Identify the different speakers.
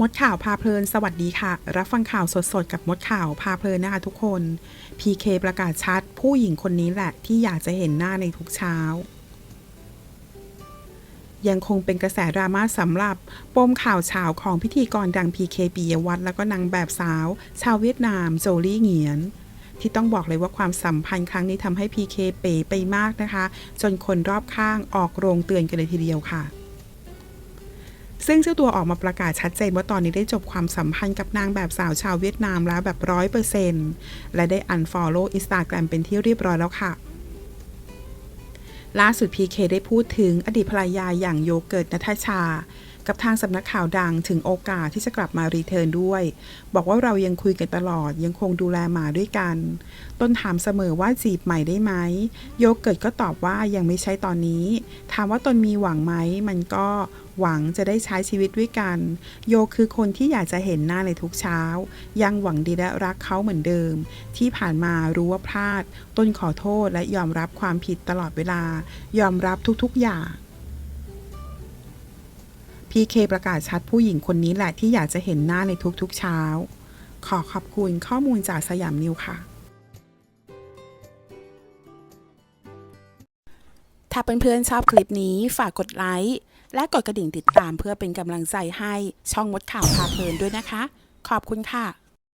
Speaker 1: มดข่าวพาเพลินสวัสดีค่ะ รับฟังข่าวสดๆ กับมดข่าวพาเพลินนะคะทุกคน PK ประกาศชัด ผู้หญิงคนนี้แหละที่อยากจะเห็นหน้าในทุกเช้า ยังคงเป็นกระแสดราม่าสำหรับปมข่าวเฉาของพิธีกรดัง PK ปิยวัฒน์แล้วก็นางแบบสาว ชาวเวียดนามโจลี่เหงียนที่ต้องบอกเลยว่าความสัมพันธ์ครั้งนี้ทำให้ PK เป๋ไปมากนะคะ จนคนรอบข้างออกโรงเตือนกันเลยทีเดียวค่ะ ซึ่งเจ้าตัวออกมาประกาศชัดเจนว่าตอนนี้ได้จบความสัมพันธ์กับนางแบบสาวชาวเวียดนามแล้วแบบร้อยเปอร์เซนต์และได้อันฟอลโล่อินสตาแกรมเป็นที่เรียบร้อยแล้วค่ะล่าสุดพีเคได้พูดถึงอดีตภรรยาอย่างโยเกิร์ตนัทชา กับทางสำนักข่าวดังถึงโอกาสที่จะกลับมารีเทิร์นด้วย บอกว่าเรายังคุยกันตลอดยังคงดูแลหมาด้วยกัน ต้นถามเสมอว่าจีบใหม่ได้ไหมโยเกิร์ตก็ตอบว่ายังไม่ใช่ตอนนี้ ถามว่าตนมีหวังไหมมันก็หวังจะได้ใช้ชีวิตด้วยกัน โยคือคนที่อยากจะเห็นหน้าในทุกเช้า ยังหวังดีและรักเขาเหมือนเดิม ที่ผ่านมารู้ว่าพลาด ต้นขอโทษและยอมรับความผิดตลอดเวลา ยอมรับทุกๆอย่าง พีเคประกาศชัดผู้หญิงคนนี้แหละที่อยากจะเห็นหน้าในทุกๆเช้า ขอขอบคุณข้อมูลจากสยามนิวค่ะ ถ้าเพื่อนๆชอบคลิปนี้ฝากกดไลค์และกดกระดิ่งติดตามเพื่อเป็นกำลังใจให้ช่องมดข่าวพาเพลินด้วยนะคะ ขอบคุณค่ะ